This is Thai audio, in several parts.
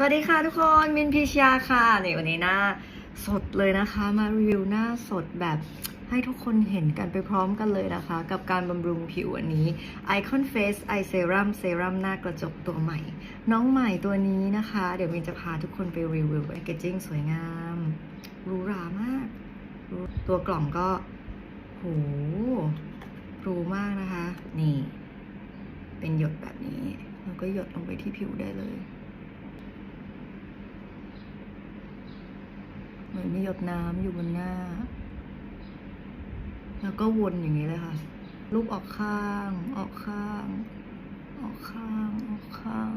สวัสดีค่ะทุกคนมินพิชยาค่ะในวันนี้หน้าสดเลยนะคะมารีวิวหน้าสดแบบให้ทุกคนเห็นกันไปพร้อมกันเลยนะคะ กับการบำรุงผิวอันนี้ Icon Face Eye Serum เซรั่มหน้ากระจกตัวใหม่ น้องใหม่ตัวนี้นะคะ เดี๋ยวมินจะพาทุกคนไปรีวิวแพคเกจิ้งสวยงามหรูหรามาก ตัวกล่องก็โหหรูมากนะคะ นี่ เป็นหยดแบบนี้ แล้วก็หยดลงไปที่ผิวได้เลย เห มือนมีหยดน้ำอยู่บนหน้า แล้วก็วนอย่างนี้เลยค่ะ ลูกออกข้าง ออกข้าง ออกข้าง ออกข้าง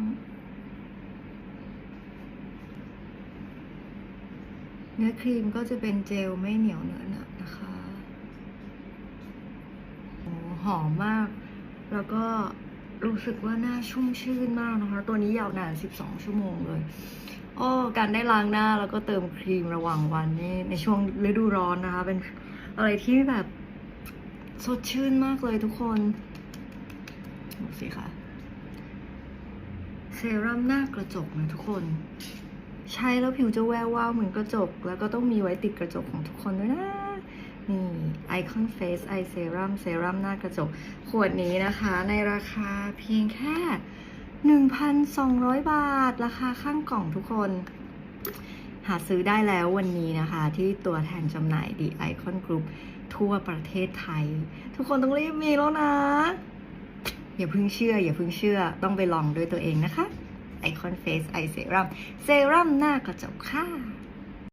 เนื้อครีมก็จะเป็นเจลไม่เหนียวเนื้อหนักนะคะโอ้หอมมาก แล้วก็รู้สึกว่าหน้าชุ่มชื่นมากนะคะ ตัวนี้ยาวนาน 12 ชั่วโมงเลย โอ้การได้ล้างหน้าแล้วก็เติมครีมระหว่างวันนี่ในช่วงฤดูร้อนนะคะ เป็นอะไรที่แบบสดชื่นมากเลยทุกคนดูสิค่ะเซรั่มหน้ากระจกนะทุกคน ใช้แล้วผิวจะแวววาวเหมือนกระจก แล้วก็ต้องมีไว้ติดกระจกของทุกคนด้วยนะนี่ Icon Face Eye Serum เซรั่มหน้ากระจก ขวดนี้นะคะ ในราคาเพียงแค่ 1,200 บาท ราคาข้างกล่องทุกคน หาซื้อได้แล้ววันนี้นะคะ ที่ตัวแทนจำหน่าย The Icon Group ทั่วประเทศไทย ทุกคนต้องรีบมีแล้วนะ อย่าเพิ่งเชื่อ อย่าเพิ่งเชื่อต้องไปลองด้วยตัวเองนะคะ Icon Face Eye Serum เซรั่มหน้ากระจกค่ะ